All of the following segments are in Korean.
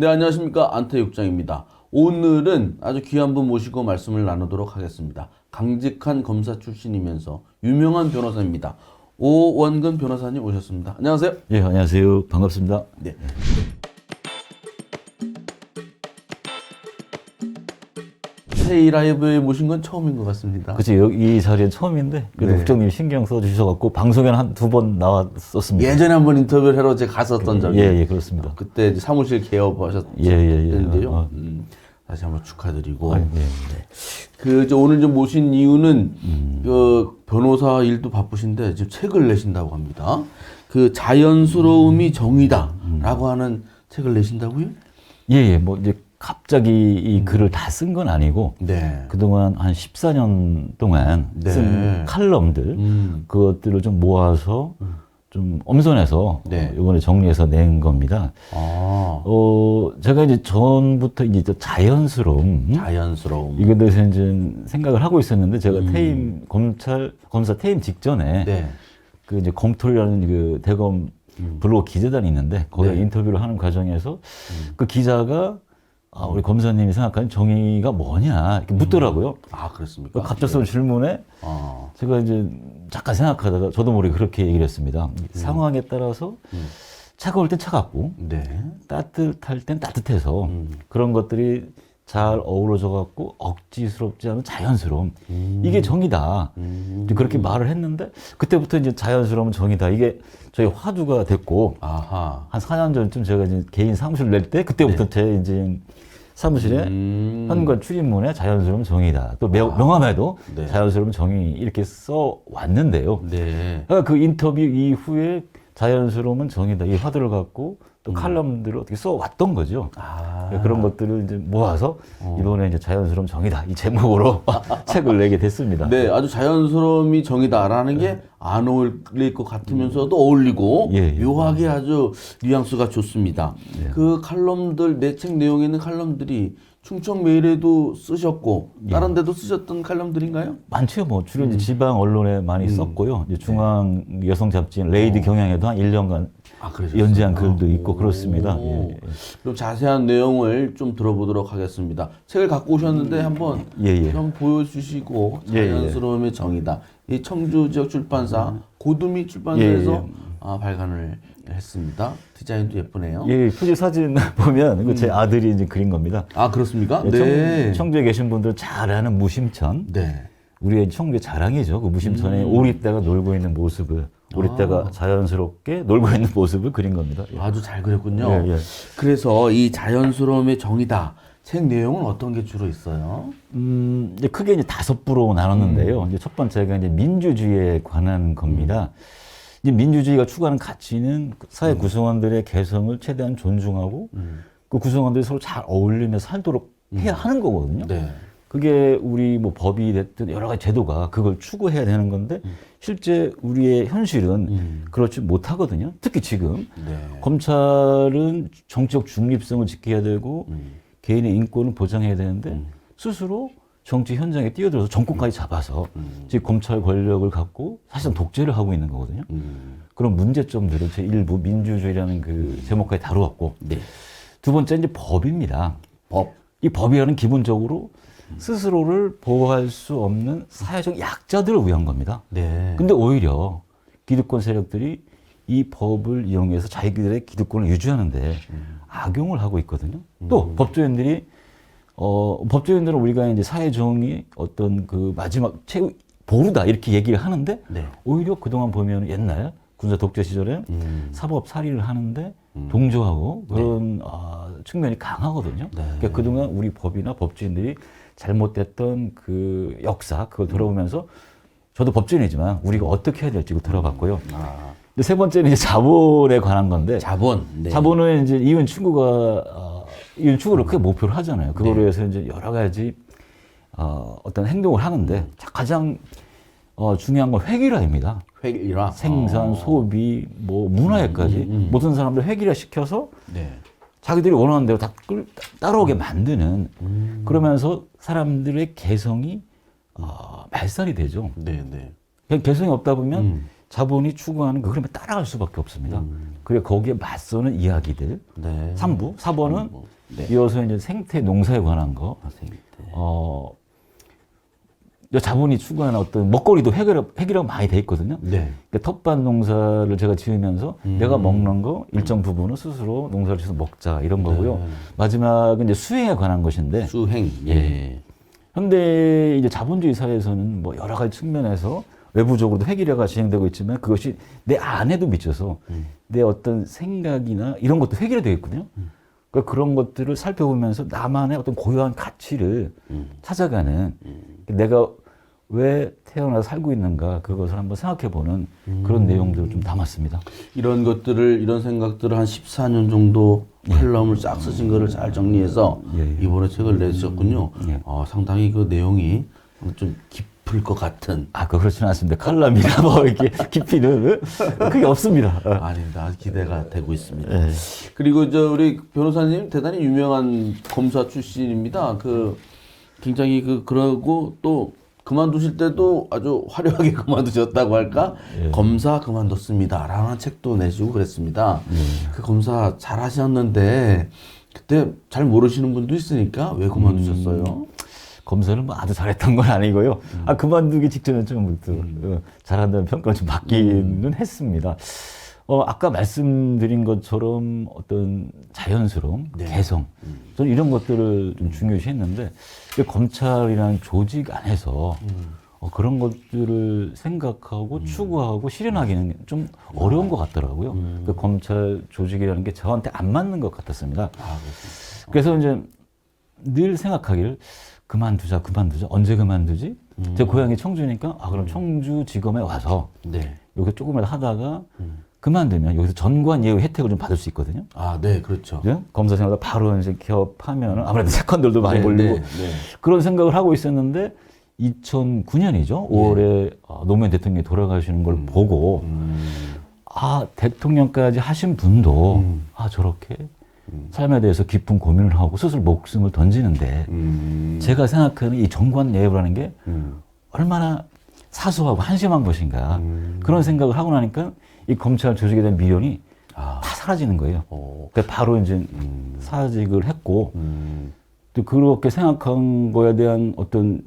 네, 안녕하십니까. 안태육장입니다. 오늘은 아주 귀한 분 모시고 말씀을 나누도록 하겠습니다. 강직한 검사 출신이면서 유명한 변호사입니다. 오원근 변호사님 오셨습니다. 안녕하세요. 예, 안녕하세요. 반갑습니다. 네. 새 라이브에 모신 건 처음인 것 같습니다. 그치, 여기 이 자리엔 처음인데, 그래도 네. 국장님 신경 써주셔갖고, 방송에는 한 두 번 나왔었습니다. 예전에 한 번 인터뷰를 하러 제가 갔었던 적이 예, 예, 그렇습니다. 그때 이제 사무실 개업하셨는데요. 예, 예, 예. 어. 음, 다시 한번 축하드리고 아, 예. 그 이제 오늘 좀 모신 이유는 음. 그 변호사 일도 바쁘신데 지금 책을 내신다고 합니다. 그 자연스러움이 정의다라고 하는 책을 내신다고요? 예, 예, 뭐, 이제 갑자기 이 글을 다 쓴 건 아니고, 네. 그동안 한 14년 동안 네. 쓴 칼럼들, 음. 그것들을 좀 모아서 좀 엄선해서 네. 어, 이번에 정리해서 낸 겁니다. 아, 어, 제가 이제 전부터 이제 저 자연스러움, 자연스러움. 이거에 대해서 이제 생각을 하고 있었는데 제가 퇴임 검찰 검사 퇴임 직전에 음. 네. 그 이제 검토라는 그 대검 블로그 기자단이 있는데 거기에 음. 네. 인터뷰를 하는 과정에서 그 기자가 아, 우리 검사님이 생각하는 정의가 뭐냐 이렇게 묻더라고요. 아, 그렇습니까? 그 갑작스러운 질문에 아, 제가 이제 잠깐 생각하다가 저도 모르게 그렇게 얘기를 했습니다. 음. 상황에 따라서 차가울 땐 차갑고 네. 따뜻할 땐 따뜻해서 음. 그런 것들이 잘 어우러져 갖고 억지스럽지 않은 자연스러움 음. 이게 정이다 음. 그렇게 말을 했는데 그때부터 이제 자연스러움은 정이다 이게 저희 화두가 됐고 아하. 한 4년 전쯤 제가 이제 개인 사무실 낼 때 그때부터 제 이제 사무실에 네. 음. 현관 출입문에 자연스러움 정의다 또 명, 명함에도 네. 자연스러움 정의 이렇게 써 왔는데요 네. 그 인터뷰 이후에 자연스러움은 정의다 이 화두를 갖고 또 칼럼들을 어떻게 써 왔던 거죠. 음. 아. 네, 그런 것들을 이제 모아서 어. 이번에 이제 자연스러움 정의다 이 제목으로 책을 내게 됐습니다. 네, 아주 자연스러움이 정이다라는 게안 어울릴 것 같으면서도 어울리고 예, 예. 묘하게 아주 뉘앙스가 좋습니다. 네. 그 칼럼들 내 책 내용에 있는 칼럼들이 충청 메일에도 쓰셨고 예. 다른 데도 쓰셨던 칼럼들인가요? 많죠. 뭐 주로 음. 이제 지방 언론에 많이 썼고요. 이제 중앙 여성 잡지인 레이디 경향에도 한 1년간 아? 연재한 글도 있고 그렇습니다. 오. 예, 예. 그럼 자세한 내용을 좀 들어보도록 하겠습니다. 책을 갖고 오셨는데 한번 예, 예. 좀 보여주시고. 자연스러움의 정이다. 이 청주 지역 출판사 고두미 출판사에서. 아, 발간을 했습니다. 디자인도 예쁘네요. 예, 표지 사진 보면 이거 제 아들이 이제 그린 겁니다. 아 그렇습니까? 예, 네. 청, 청주에 계신 분들 잘 아는 무심천. 네. 우리의 청주의 자랑이죠. 그 무심천에 음. 오리떼가 놀고 있는 모습을 오리떼가 아. 자연스럽게 놀고 있는 모습을 그린 겁니다. 예. 아주 잘 그렸군요. 예, 예. 그래서 이 자연스러움의 정이다. 책 내용은 어떤 게 주로 있어요? 음, 이제 크게 이제 다섯 부로 나눴는데요. 이제 첫 번째가 이제 민주주의에 관한 겁니다. 이제 민주주의가 추구하는 가치는 그 사회 구성원들의 개성을 최대한 존중하고 음. 그 구성원들이 서로 잘 어울리며 살도록 해야 하는 거거든요. 네. 그게 우리 뭐 법이 됐든 여러 가지 제도가 그걸 추구해야 되는 건데 실제 우리의 현실은 음. 그렇지 못하거든요. 특히 지금 네. 검찰은 정치적 중립성을 지켜야 되고 음. 개인의 인권을 보장해야 되는데 스스로 정치 현장에 뛰어들어서 정권까지 잡아서 음. 지금 검찰 권력을 갖고 사실상 독재를 하고 있는 거거든요. 음. 그런 문제점들을 제 일부 민주주의라는 그 제목까지 다루었고 네. 두 번째 이제 법입니다. 법. 이 법이라는 기본적으로 스스로를 보호할 수 없는 사회적 약자들을 위한 겁니다. 네. 근데 오히려 기득권 세력들이 이 법을 이용해서 자기들의 기득권을 유지하는데 악용을 하고 있거든요. 또 법조인들이 어 법조인들은 우리가 이제 사회 정의 어떤 그 마지막 최후 보루다 이렇게 얘기를 하는데 네. 오히려 그동안 보면 옛날 군사 독재 시절에 음. 사법 살인을 하는데 동조하고 그런 아, 측면이 강하거든요. 네. 그러니까 그동안 우리 법이나 법조인들이 잘못됐던 그 역사 그걸 돌아보면서 저도 법조인이지만 우리가 어떻게 해야 될지 들어봤고요. 아. 근데 세 번째는 이제 자본에 관한 건데 자본. 네. 자본은 이제 이윤 추구가 어, 추구를 크게 목표로 하잖아요. 그거로 네. 해서 이제 여러 가지 어, 어떤 행동을 하는데 가장 어, 중요한 건 회기라입니다. 회일화. 생산, 어. 소비, 뭐 문화에까지 음, 음, 음. 모든 사람들 회기화 시켜서 네. 자기들이 원하는 대로 다 끌, 따라오게 만드는 음. 그러면서 사람들의 개성이 어, 말살이 되죠. 네, 네. 그 개성이 없다 보면 음. 자본이 추구하는 그 흐름에 따라갈 수밖에 없습니다. 음. 그리고 거기에 맞서는 이야기들. 네. 3부, 4번은 네. 이어서 이제 생태 농사에 관한 거. 아. 어, 이 자본이 추구하는 어떤 먹거리도 해결, 해결이 많이 돼 있거든요. 네. 그러니까 텃밭 농사를 제가 지으면서 음. 내가 먹는 거 일정 부분은 스스로 농사를 지어서 먹자 이런 거고요. 네. 마지막은 이제 수행에 관한 것인데 수행. 예. 현대 이제 자본주의 사회에서는 뭐 여러 가지 측면에서 외부적으로도 회기례가 진행되고 있지만 그것이 내 안에도 미쳐서 음. 내 어떤 생각이나 이런 것도 회기례되어 있거든요. 음. 그러니까 그런 것들을 살펴보면서 나만의 어떤 고유한 가치를 음. 찾아가는 내가 왜 태어나서 살고 있는가 그것을 한번 생각해보는 음. 그런 내용들을 좀 담았습니다. 이런 것들을 이런 생각들을 한 14년 정도 칼럼을 싹 쓰신 거를 잘 정리해서 예, 예. 이번에 책을 내셨군요. 예. 어, 상당히 그 내용이 좀 깊 을 것 같은 아, 그 그렇지는 않습니다. 칼럼이나 뭐 이렇게 깊이는 그게 없습니다. 어. 아닙니다. 기대가 되고 있습니다. 예. 그리고 저 우리 변호사님 대단히 유명한 검사 출신입니다. 그 굉장히 그 그러고 또 그만두실 때도 아주 화려하게 그만두셨다고 할까? 예. 검사 그만뒀습니다 라는 책도 내시고 그랬습니다. 예. 그 검사 잘 하셨는데 그때 잘 모르시는 분도 있으니까 왜 그만두셨어요? 음. 검사를 뭐 아주 잘했던 건 아니고요. 음. 아 그만두기 직전에 좀부터 어, 잘한다는 평가를 좀 받기는 음. 했습니다. 어 아까 말씀드린 것처럼 어떤 자연스러움, 네. 개성, 저는 이런 것들을 좀 중요시했는데 그 검찰이라는 조직 안에서 음. 어, 그런 것들을 생각하고 추구하고 실현하기는 좀 어려운 것 같더라고요. 음. 그 검찰 조직이라는 게 저한테 안 맞는 것 같았습니다. 아. 그래서 이제 늘 생각하기를 그만두자, 그만두자, 언제 그만두지? 음. 제 고향이 청주니까 아 그럼 청주지검에 와서 네. 여기 조금이라도 하다가 음. 그만두면 여기서 전관 예우 혜택을 좀 받을 수 있거든요. 아, 네, 그렇죠. 그죠? 검사 생활 바로 이제 기업하면 아무래도 세컨들도 많이 네, 몰리고 네, 네. 그런 생각을 하고 있었는데 2009년이죠. 5월에 어, 노무현 대통령이 돌아가시는 걸 보고 음. 아 대통령까지 하신 분도 음. 아 저렇게 삶에 대해서 깊은 고민을 하고 스스로 목숨을 던지는데 음. 제가 생각하는 이 정관 예우라는 게 음. 얼마나 사소하고 한심한 것인가 음. 그런 생각을 하고 나니까 이 검찰 조직에 대한 미련이 아. 다 사라지는 거예요. 어. 그러니까 바로 이제 음. 사직을 했고 음. 또 그렇게 생각한 거에 대한 어떤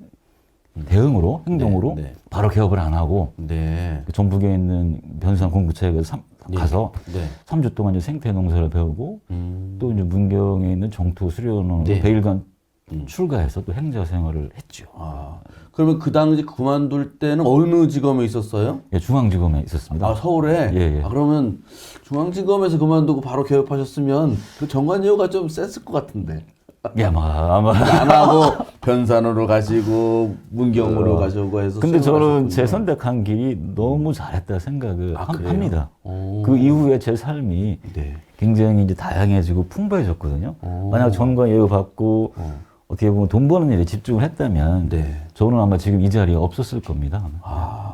대응으로 행동으로 네, 네. 바로 개업을 안 하고 네. 그 전북에 있는 변산 공구체에 삼- 예. 가서 네. 3주 동안 이제 생태 농사를 배우고 음. 또 이제 문경에 있는 정토 수련원으로 네. 베일간 음. 출가해서 또 행자 생활을 했죠. 아. 그러면 그 당시 그만둘 때는 어느 지검에 있었어요? 예, 중앙지검에 있었습니다. 아, 서울에? 예, 예. 아, 그러면 중앙지검에서 그만두고 바로 개업하셨으면 그 정관예우가 좀 셌을 것 같은데. 예, 아마 아마. 안 하고 변산으로 가시고 문경으로 가시고 해서 어. 근데 저는. 제 선택한 길이 너무 잘했다 생각을 아, 함-? 합니다. 오. 그 이후에 제 삶이 네. 굉장히 이제 다양해지고 풍부해졌거든요. 오. 만약 전과 예우 받고 어. 어떻게 보면 돈 버는 일에 집중을 했다면 네. 저는 아마 지금 이 자리에 없었을 겁니다. 아,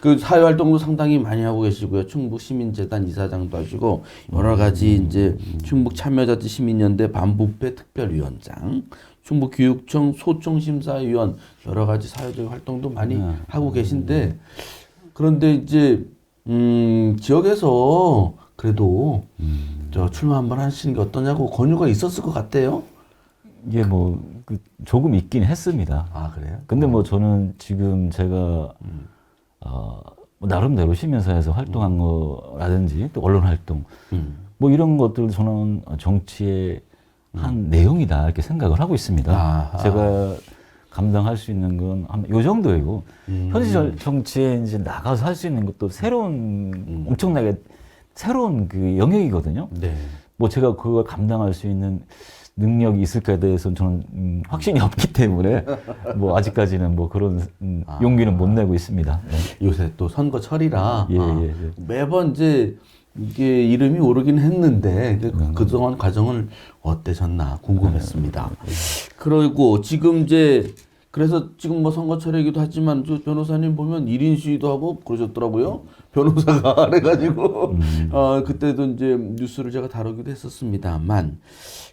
그 사회 활동도 상당히 많이 하고 계시고요. 충북 시민재단 이사장도 하시고 여러 가지 이제 충북 참여자치 시민연대 반부패 특별위원장, 충북 교육청 소총 심사위원 여러 가지 사회적 활동도 많이 네. 하고 계신데 그런데 이제 음, 지역에서 그래도 저 출마 한번 하시는 게 어떠냐고 권유가 있었을 것 같아요. 이게 뭐, 그 조금 있긴 했습니다. 아 그래요? 근데 뭐 저는 지금 제가, 어, 뭐 나름대로 시민사회에서 활동한 거라든지 또 언론 활동, 음. 뭐 이런 것들 저는 정치의 한 내용이다 이렇게 생각을 하고 있습니다. 아하. 제가 감당할 수 있는 건요 정도이고 음. 현실 정- 정치에 이제 나가서 할 수 있는 것도 새로운 엄청나게 새로운 그 영역이거든요. 네. 뭐 제가 그걸 감당할 수 있는 능력이 있을까에 대해서는 저는 음, 확신이 없기 때문에 뭐 아직까지는 뭐 그런 음, 용기는 못 내고 있습니다. 네. 요새 또 선거철이라 예, 아, 예, 예. 매번 이제 이게 이름이 오르긴 했는데 그, 네. 그동안 과정을 어떠셨나 궁금했습니다. 네. 그리고 지금 이제 그래서 지금 뭐 선거철이기도 하지만 저 변호사님 보면 1인 시위도 하고 그러셨더라고요. 변호사가 그래가지고 음. 어, 그때도 이제 뉴스를 제가 다루기도 했었습니다만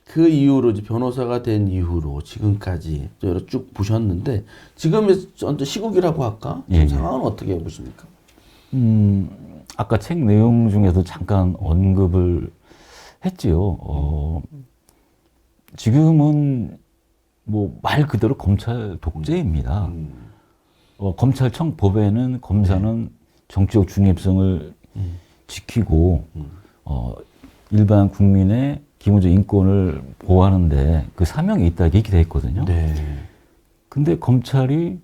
그 이후로 이제 변호사가 된 이후로 지금까지 여러 쭉 보셨는데 지금의 전 시국이라고 할까? 지금 예, 예. 상황은 어떻게 보십니까? 음, 아까 책 내용 중에도 잠깐 언급을 했지요. 어, 지금은 뭐 말 그대로 검찰 독재입니다. 음. 어, 검찰청 법에는 검사는 정치적 중립성을 음. 지키고 음. 어, 일반 국민의 기본적 인권을 보호하는데 그 사명이 있다 이렇게 돼 있거든요. 네. 근데 검찰이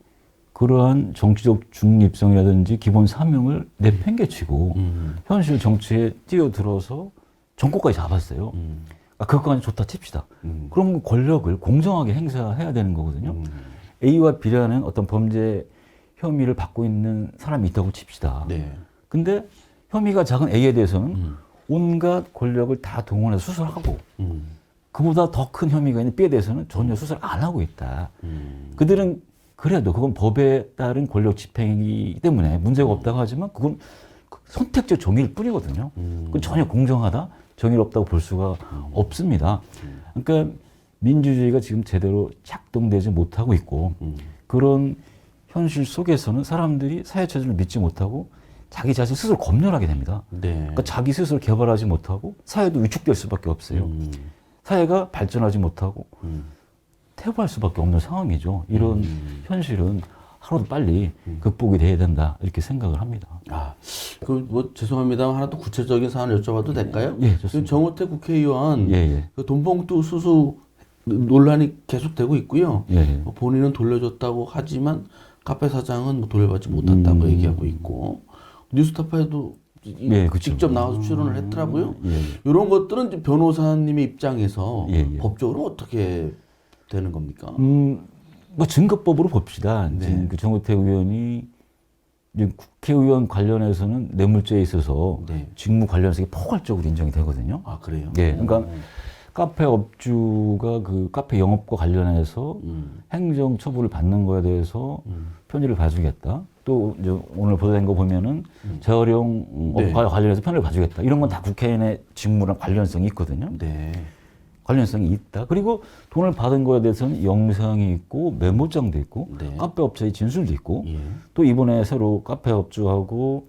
그러한 정치적 중립성이라든지 기본 사명을 내팽개치고 음. 현실 정치에 뛰어들어서 정권까지 잡았어요. 음. 아, 그것까지 좋다 칩시다. 음. 그럼 권력을 공정하게 행사해야 되는 거거든요. 음. A와 B라는 어떤 범죄 혐의를 받고 있는 사람이 있다고 칩시다. 네. 근데 혐의가 작은 A에 대해서는 음. 온갖 권력을 다 동원해서 수술하고 음. 그보다 더 큰 혐의가 있는 B에 대해서는 전혀 수술 안 하고 있다. 음. 그들은 그래도 그건 법에 따른 권력 집행이기 때문에 문제가 없다고 하지만 그건 그 선택적 정의일 뿐이거든요. 음. 그건 전혀 공정하다, 정의롭다고 볼 수가 없습니다. 그러니까 민주주의가 지금 제대로 작동되지 못하고 있고 음. 그런 현실 속에서는 사람들이 사회 체제를 믿지 못하고 자기 자신 스스로 검열하게 됩니다. 네. 그러니까 자기 스스로 개발하지 못하고 사회도 위축될 수밖에 없어요. 음. 사회가 발전하지 못하고 음. 퇴보할 수밖에 없는 상황이죠. 이런 음. 현실은 하루도 빨리 극복이 돼야 된다 이렇게 생각을 합니다. 아, 그 뭐 죄송합니다만 하나 또 구체적인 사안을 여쭤봐도 될까요? 예, 좋습니다. 정호태 국회의원 예, 예. 그 돈봉투 수수 논란이 계속되고 있고요. 예, 예. 뭐 본인은 돌려줬다고 하지만 카페 사장은 뭐 돌려받지 못했다고 음. 얘기하고 있고 뉴스타파에도 이- 예, 그쵸. 직접 나와서 출연을 했더라고요. 예, 예. 이런 것들은 이제 변호사님의 입장에서 예, 예. 법적으로 어떻게 되는 겁니까? 음, 뭐 증거법으로 봅시다. 네. 지금 그 정우태 의원이 국회의원 관련해서는 뇌물죄에 있어서 네. 직무 관련해서 포괄적으로 인정이 되거든요. 아 그래요? 예, 그러니까 카페 업주가 그 카페 영업과 관련해서 음. 행정 처분을 받는 거에 대해서 음. 편의를 봐주겠다. 또 이제 오늘 보도된 거 보면은 재활용 네. 업과 관련해서 편의를 봐주겠다. 이런 건 다 국회의원의 직무랑 관련성이 있거든요. 네. 관련성이 있다. 그리고 돈을 받은 거에 대해서는 영상이 있고 메모장도 있고 네. 카페 업체의 진술도 있고 예. 또 이번에 새로 카페 업주하고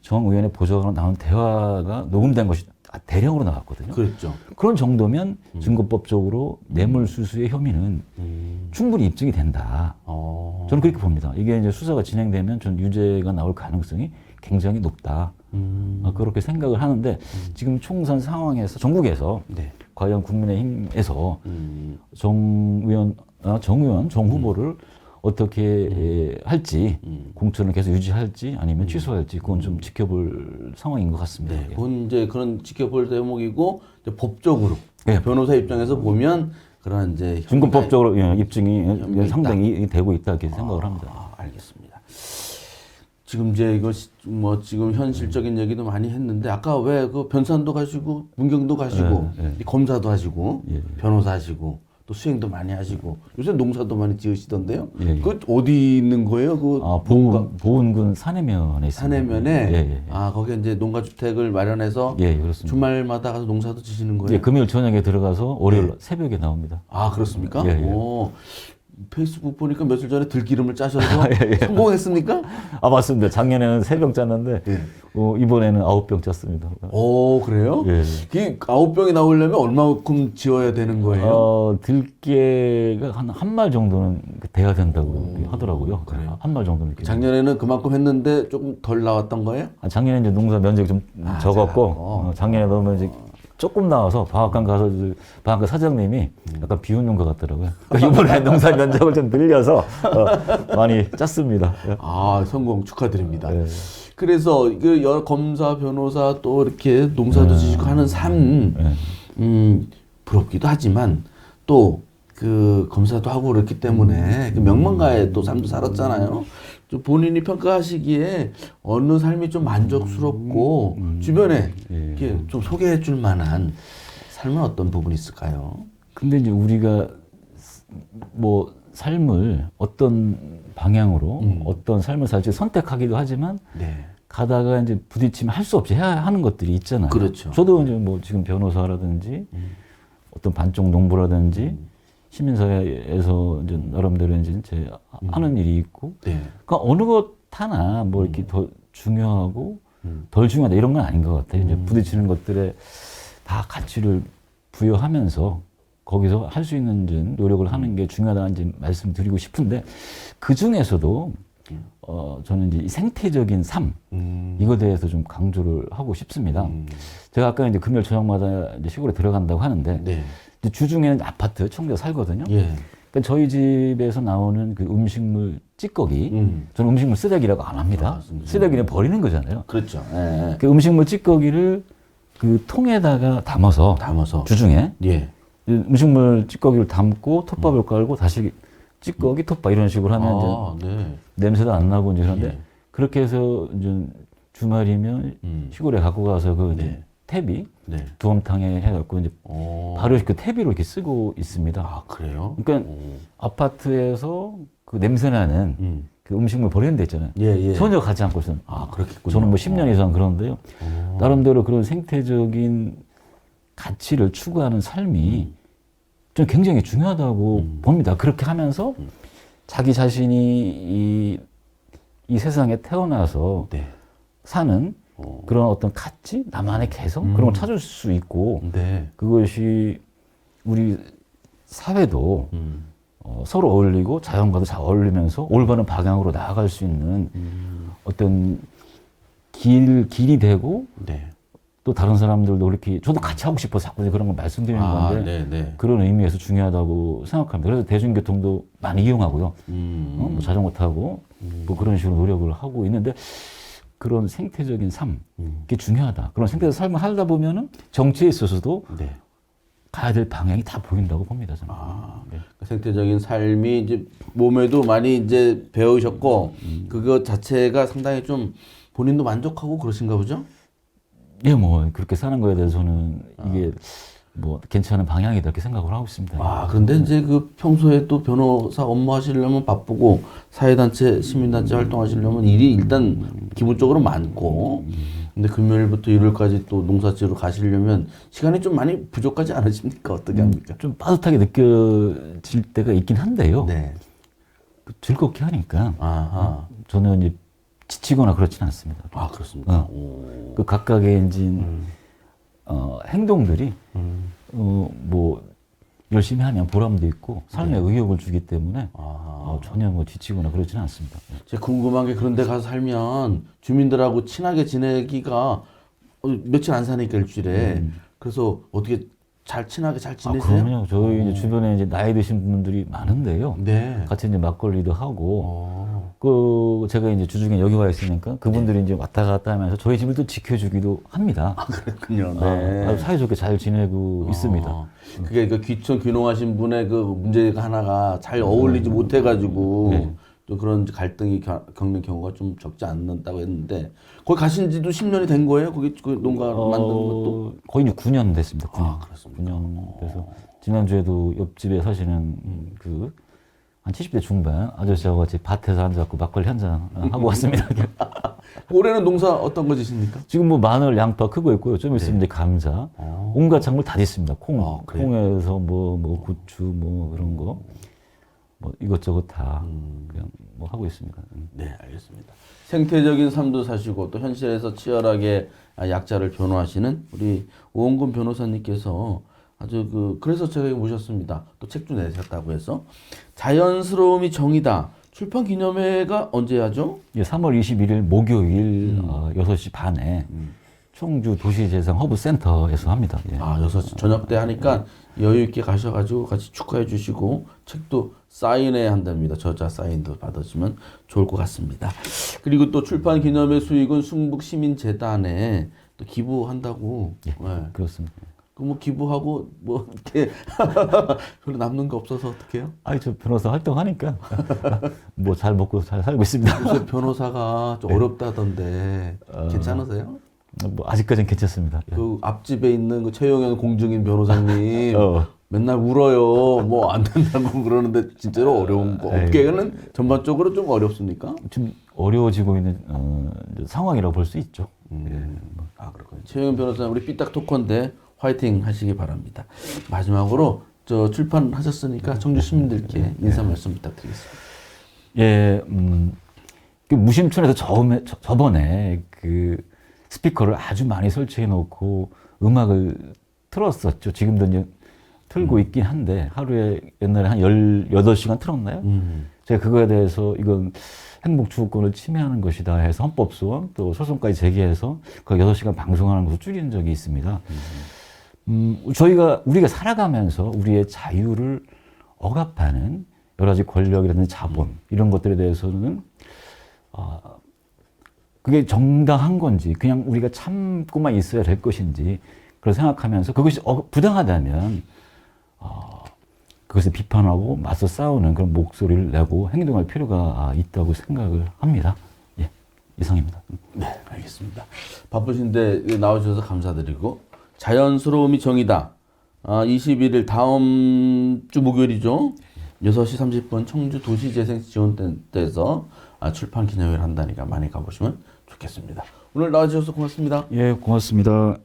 정 의원의 보좌관으로 나온 대화가 녹음된 것이 대량으로 나왔거든요. 그랬죠. 그런 정도면 증거법적으로 뇌물수수의 혐의는 음. 충분히 입증이 된다. 어. 저는 그렇게 봅니다. 이게 이제 수사가 진행되면 전 유죄가 나올 가능성이 굉장히 높다. 음. 아, 그렇게 생각을 하는데 지금 총선 상황에서 전국에서 네. 과연 국민의힘에서 음. 정 의원, 아, 정 의원, 정 후보를 어떻게 에, 할지 음. 공천을 계속 유지할지 아니면 취소할지 그건 좀 지켜볼 상황인 것 같습니다. 네, 예. 그건 이제 그런 지켜볼 대목이고 이제 법적으로 예. 변호사 입장에서 보면 그런 이제 증거법적으로 예, 입증이. 상당히 되고 있다 이렇게 생각을 합니다. 아, 알겠습니다. 지금 이제 이거 시- 뭐 지금 현실적인 얘기도 많이 했는데 아까 왜 그 변산도 가시고 문경도 가시고 예, 예. 이 검사도 하시고 예. 변호사 하시고 또 수행도 많이 하시고 요새 농사도 많이 지으시던데요. 예, 예. 그 어디 있는 거예요? 그 아, 보은, 보은군 사내면에 있습니다. 사내면에 예, 예. 아 거기 이제 농가 주택을 마련해서 예, 그렇습니다. 주말마다 가서 농사도 지시는 거예요. 예, 금요일 저녁에 들어가서 월요일 새벽에 나옵니다. 아 그렇습니까? 예, 예. 오, 페이스북 보니까 며칠 전에 들기름을 짜셔서 예, 성공했습니까? 아 맞습니다. 작년에는 세 병 짰는데 예. 어, 이번에는 아홉 병 짰습니다. 오 그래요? 예. 그 아홉 병이 나오려면 얼마만큼 지어야 되는 거예요? 어, 들깨가 한 한 말 정도는 돼야 된다고 하더라고요. 그래요? 한 말 정도는 이렇게. 작년에는 그만큼 했는데 조금 덜 나왔던 거예요? 아, 작년에 이제 농사 면적이 좀 아, 적었고. 어, 작년에 너무 이제 조금 나와서 방앗간 가서 방앗간 사장님이 음. 약간 비웃는 것 같더라고요. 그러니까 이번에 농사 면적을 좀 늘려서 어, 많이 짰습니다. 아 성공 축하드립니다. 예. 그래서 그 여러 검사, 변호사 또 이렇게 농사도 지시고 하는 삶, 예. 음, 부럽기도 하지만 또 그 검사도 하고 그렇기 때문에 그 명망가의 또 삶도 살았잖아요. 좀 본인이 평가하시기에 어느 삶이 좀 만족스럽고 주변에 예. 이렇게 좀 소개해 줄 만한 삶은 어떤 부분이 있을까요? 근데 이제 우리가 뭐 삶을 어떤 방향으로 음. 어떤 삶을 살지 선택하기도 하지만 네. 가다가 이제 부딪히면 할 수 없이 해야 하는 것들이 있잖아요. 그렇죠. 저도 이제 뭐 지금 변호사라든지 어떤 반쪽 농부라든지 시민사회에서 이제 나름대로 이제 제 하는 일이 있고 네. 그러니까 어느 것 하나 뭐 이렇게 더 중요하고 덜 중요하다 이런 건 아닌 것 같아요. 이제 부딪히는 것들에 다 가치를 부여하면서 거기서 할 수 있는 이제 노력을 하는 게 중요하다는 이제 말씀드리고 싶은데 그 중에서도 어 저는 이제 이 생태적인 삶 음. 이거에 대해서 좀 강조를 하고 싶습니다. 제가 아까 이제 금요일 저녁마다 이제 시골에 들어간다고 하는데 네. 주중에는 아파트 청주에 살거든요. 예. 그러니까 저희 집에서 나오는 그 음식물 찌꺼기, 음. 저는 음식물 쓰레기라고 안 합니다. 아, 쓰레기는 버리는 거잖아요. 그렇죠. 예. 그 음식물 찌꺼기를 그 통에다가 담아서 담아서. 주중에 예. 음식물 찌꺼기를 담고 톱밥을 깔고 다시 찌꺼기 톱밥 이런 식으로 하면 아, 네. 냄새도 안 나고 이제 그런데 예. 그렇게 해서 이제 주말이면 음. 시골에 갖고 가서 그 네. 탭이 네. 두엄탕에 해갖고 이제 어. 바로 그 탭으로 이렇게 쓰고 있습니다. 아, 그래요? 그러니까 오. 아파트에서 그 냄새나는 음. 그 음식물 버리는 데 있잖아요. 예, 예. 전혀 가지 않고서는. 아, 그렇겠군요. 저는 뭐 10년 이상 그런데요. 어. 나름대로 그런 생태적인 가치를 추구하는 삶이 음. 좀 굉장히 중요하다고 봅니다. 그렇게 하면서 음. 자기 자신이 이, 이 세상에 태어나서 네. 사는 어. 그런 어떤 가치, 나만의 개성 음. 그런 걸 찾을 수 있고 네. 그것이 우리 사회도 음. 어, 서로 어울리고 자연과도 잘 어울리면서 올바른 방향으로 나아갈 수 있는 음. 어떤 길, 길이 되고 네. 또 다른 사람들도 그렇게 저도 같이 하고 싶어서 자꾸 그런 걸 말씀드리는 아, 건데 네, 네. 그런 의미에서 중요하다고 생각합니다. 그래서 대중교통도 많이 이용하고요. 음. 어, 뭐 자전거 타고 뭐 그런 식으로 노력을 하고 있는데 그런 생태적인 삶 음. 이게 중요하다. 그런 생태적 삶을 살다 보면은 정치에 있어서도 네. 가야 될 방향이 다 보인다고 봅니다. 저는. 아, 네. 그 생태적인 삶이 이제 몸에도 많이 이제 배우셨고 음. 그거 자체가 상당히 좀 본인도 만족하고 그러신가 보죠? 예, 뭐 그렇게 사는 거에 대해서는 이게 아. 뭐 괜찮은 방향이다 이렇게 생각을 하고 있습니다. 아, 그런데 이제 그 평소에 또 변호사 업무 하시려면 바쁘고 사회단체, 시민단체 활동하시려면 일이 일단 기본적으로 많고 근데 금요일부터 일요일까지 또 농사지로 가시려면 시간이 좀 많이 부족하지 않으십니까? 어떻게 합니까? 좀 빠듯하게 느껴질 때가 있긴 한데요. 네. 즐겁게 하니까 아하. 저는 이제 지치거나 그렇지는 않습니다. 아, 그렇습니까? 어. 오. 그 각각의 이제 음. 어, 행동들이 음. 어, 뭐 열심히 하면 보람도 있고 삶에 의욕을 주기 때문에 네. 아하. 어, 전혀 뭐 지치거나 그러지는 않습니다. 제가 궁금한 게 그런 데 가서 살면 주민들하고 친하게 지내기가 어, 며칠 안 사니까 일주일에 그래서 어떻게 잘 친하게 잘 아, 지내세요? 그럼요. 저희 이제 주변에 이제 나이 드신 분들이 많은데요. 네. 같이 이제 막걸리도 하고 어. 그 제가 이제 주중에 여기 와 있으니까 그분들이 이제 왔다 갔다 하면서 저희 집을 또 지켜주기도 합니다. 그렇군요. 아, 네. 아주 사이좋게 잘 지내고 있습니다. 어, 그게 그 귀촌 귀농하신 분의 그 문제가 하나가 잘 어울리지 못해가지고 네. 또 그런 갈등이 겨- 겪는 경우가 좀 적지 않는다고 했는데 거기 가신 지도 10년이 된 거예요? 거기 그 농가 어, 만든 것도? 거의 이제 9년 됐습니다. 9년. 아, 그렇습니까? 9년 돼서 지난주에도 옆집에 사시는 음. 그 한 70대 중반 아저씨하고 같이 밭에서 앉아갖고 막걸리 한 잔 하고 왔습니다. 올해는 농사 어떤 거 지십니까? 지금 뭐 마늘, 양파 크고 있고요. 좀 있으면 이제 감자, 네. 어. 온갖 작물 다 있습니다. 콩, 아, 그래요? 콩에서 뭐, 뭐 고추, 뭐 그런 거, 뭐 이것저것 다 음. 그냥 뭐 하고 있습니다. 음. 네, 알겠습니다. 생태적인 삶도 사시고 또 현실에서 치열하게 약자를 변호하시는 우리 오원근 변호사님께서 아주 그 그래서 제가 여기 모셨습니다. 또 책도 내셨다고 해서 자연스러움이 정이다. 출판 기념회가 언제 하죠? 예, 3월 21일 목요일 음. 어, 6시 반에 청주 도시재생 허브센터에서 합니다. 예. 아, 여섯 시 저녁 때 하니까 여유 있게 가셔 가지고 같이 축하해 주시고 책도 사인해야 한답니다. 저자 사인도 받으시면 좋을 것 같습니다. 그리고 또 출판 기념회 수익은 순북 시민재단에 또 기부한다고. 네. 그렇습니다. 그뭐 기부하고 뭐 이렇게 별로 남는 거 없어서 어떡해요? 아니 저 변호사 활동하니까 뭐 잘 먹고 잘 살고 있습니다. 요새 변호사가 좀 어렵다던데 괜찮으세요? 뭐 아직까지는 괜찮습니다. 예. 그 앞집에 있는 그 최용현 공증인 변호사님 어. 맨날 울어요. 뭐 안 된다고 그러는데 진짜로 어려운 거. 업계는 전반적으로 좀 어렵습니까? 좀 어려워지고 있는 어, 상황이라고 볼 수 있죠. 아 그렇군요. 최용현 변호사님 우리 삐딱 토컨데 화이팅 하시기 바랍니다. 마지막으로 저 출판하셨으니까 청주 시민들께 인사 말씀 부탁드리겠습니다. 예, 음, 그 무심촌에서 처음에 저, 저번에 그 스피커를 아주 많이 설치해 놓고 음악을 틀었었죠. 지금도 이제 틀고 있긴 한데 하루에 옛날에 한 18시간 틀었나요? 음. 제가 그거에 대해서 이건 행복추구권을 침해하는 것이다 해서 헌법소원 또 소송까지 제기해서 그 6시간 방송하는 것을 줄인 적이 있습니다. 음, 저희가, 우리가 살아가면서 우리의 자유를 억압하는 여러 가지 권력이라든지 자본, 이런 것들에 대해서는, 아, 그게 정당한 건지, 그냥 우리가 참고만 있어야 될 것인지, 그걸 생각하면서 그것이 어- 부당하다면, 어, 그것을 비판하고 맞서 싸우는 그런 목소리를 내고 행동할 필요가 있다고 생각을 합니다. 예, 이상입니다. 네, 알겠습니다. 바쁘신데 나와주셔서 감사드리고 자연스러움이 정이다. 아, 21일 다음 주 목요일이죠. 6시 30분 청주 도시재생지원센터에서 아, 출판 기념회를 한다니까 많이 가보시면 좋겠습니다. 오늘 나와주셔서 고맙습니다. 예, 고맙습니다.